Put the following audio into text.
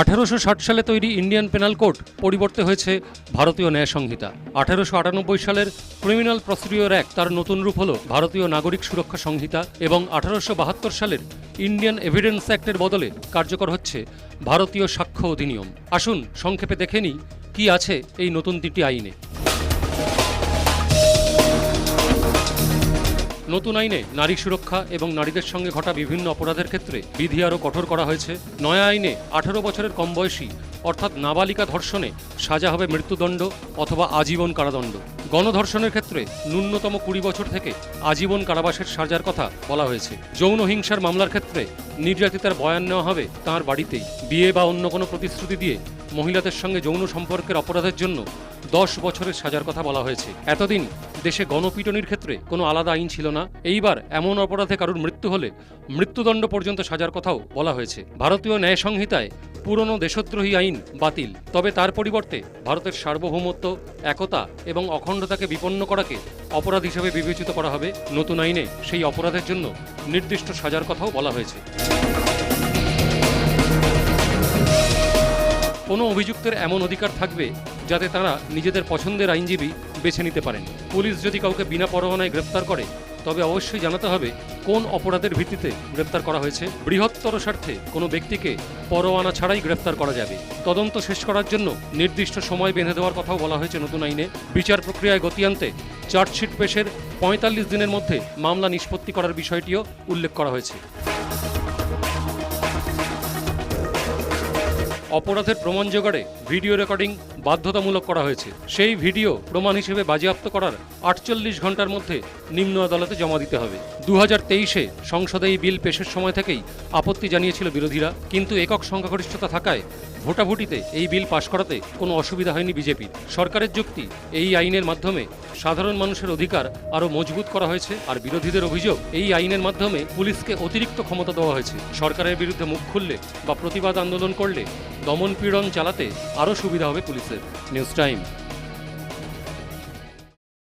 আঠারোশো ষাট সালে তৈরি ইন্ডিয়ান পেনাল কোড পরিবর্তে হয়েছে ভারতীয় ন্যায় সংহিতা। আঠারোশো আটানব্বই সালের ক্রিমিনাল প্রসিডিওর অ্যাক্ট তার নতুন রূপ হল ভারতীয় নাগরিক সুরক্ষা সংহিতা এবং আঠারোশো বাহাত্তর সালের ইন্ডিয়ান এভিডেন্স অ্যাক্টের বদলে কার্যকর হচ্ছে ভারতীয় সাক্ষ্য অধিনিয়ম। আসুন সংক্ষেপে দেখে নিই কি আছে এই নতুন তিনটি আইনে। নতুন আইনে নারী সুরক্ষা এবং নারীদের সঙ্গে ঘটা বিভিন্ন অপরাধের ক্ষেত্রে বিধি আরও কঠোর করা হয়েছে। নয়া আইনে আঠারো বছরের কম বয়সী অর্থাৎ নাবালিকা ধর্ষণে সাজা হবে মৃত্যুদণ্ড অথবা আজীবন কারাদণ্ড। গণধর্ষণের ক্ষেত্রে ন্যূনতম কুড়ি বছর থেকে আজীবন কারাবাসের সাজার কথা বলা হয়েছে। যৌন হিংসার মামলার ক্ষেত্রে নির্যাতিতার বয়ান নেওয়া হবে তাঁর বাড়িতেই। বিয়ে বা অন্য কোনো প্রতিশ্রুতি দিয়ে মহিলাদের সঙ্গে যৌন সম্পর্কের অপরাধের জন্য দশ বছরের সাজার কথা বলা হয়েছে। এতদিন দেশে গণপিটনির ক্ষেত্রে কোনো আলাদা আইন ছিল না। এইবার এমন অপরাধে কারোর মৃত্যু হলে মৃত্যুদণ্ড পর্যন্ত সাজার কথাও বলা হয়েছে। ভারতীয় ন্যায় সংহিতায় পুরনো দেশদ্রোহী আইন বাতিল। তবে তার পরিবর্তে ভারতের সার্বভৌমত্ব, একতা এবং অখণ্ডতাকে বিপন্ন করাকে অপরাধ হিসেবে বিবেচিত করা হবে। নতুন আইনে সেই অপরাধের জন্য নির্দিষ্ট সাজার কথাও বলা হয়েছে। কোনো অভিযুক্তের এমন অধিকার থাকবে যাতে তারা নিজেদের পছন্দের আইনজীবী বেছে নিতে পারেন। পুলিশ যদি কাউকে বিনা পরোয়ানায় গ্রেপ্তার করে তবে অবশ্যই জানাতে হবে কোন অপরাধের ভিত্তিতে গ্রেপ্তার করা হয়েছে। বৃহত্তর স্বার্থে কোনো ব্যক্তিকে পরোয়ানা ছাড়াই গ্রেপ্তার করা যাবে। তদন্ত শেষ করার জন্য নির্দিষ্ট সময় বেঁধে দেওয়ার কথাও বলা হয়েছে নতুন আইনে। বিচার প্রক্রিয়ায় গতি আনতে চার্জশিট পেশের পঁয়তাল্লিশ দিনের মধ্যে মামলা নিষ্পত্তি করার বিষয়টিও উল্লেখ করা হয়েছে। অপরাধের প্রমাণ জোগাড়ে ভিডিও রেকর্ডিং বাধ্যতামূলক করা হয়েছে। সেই ভিডিও প্রমাণ হিসেবে বাজেয়াপ্ত করার আটচল্লিশ ঘণ্টার মধ্যে নিম্ন আদালতে জমা দিতে হবে। দু হাজার তেইশে সংসদে এই বিল পেশের সময় থেকেই আপত্তি জানিয়েছিল বিরোধীরা, কিন্তু একক সংখ্যাগরিষ্ঠতা থাকায় ভোটাভুটিতে এই বিল পাশ করাতে কোনো অসুবিধা হয়নি বিজেপির। সরকারের যুক্তি, এই আইনের মাধ্যমে সাধারণ মানুষের অধিকার আরও মজবুত করা হয়েছে আর বিরোধীদের অভিযোগ, এই আইনের মাধ্যমে পুলিশকে অতিরিক্ত ক্ষমতা দেওয়া হয়েছে। সরকারের বিরুদ্ধে মুখ খুললে বা প্রতিবাদ আন্দোলন করলে দমন পীড়ন চালাতে আরও সুবিধা হবে পুলিশের। News time.